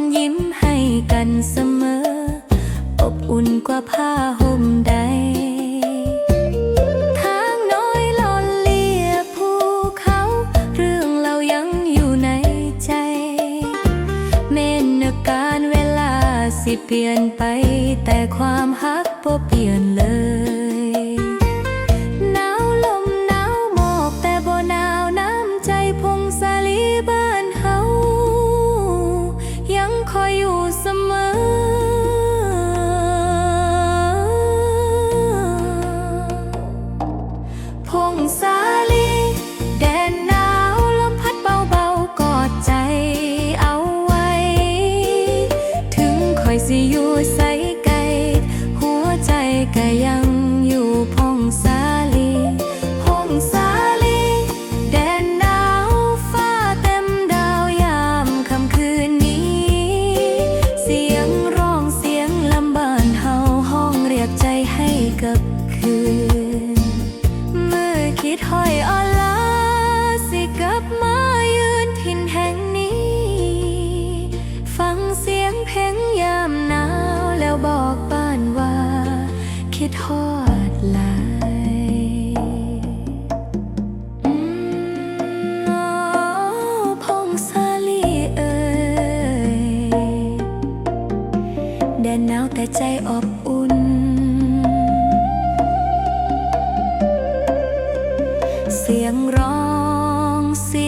นยิ้มให้กันเสมอ อบอุ่นกว่าผ้าห่มใดทางน้อยลอนเลียภูเขา เรื่องเรายังอยู่ในใจ เมนการเวลาสิเปลี่ยนไป แต่ความฮักบ่เปลี่ยนเลย เพลงยามหนาวแล้วบอกบ้านว่า คิดทอดหลาอ๋อพงศาลีเอ่ยแดนหนาวแต่ใจอบอุ่น เสียงร้องเสียง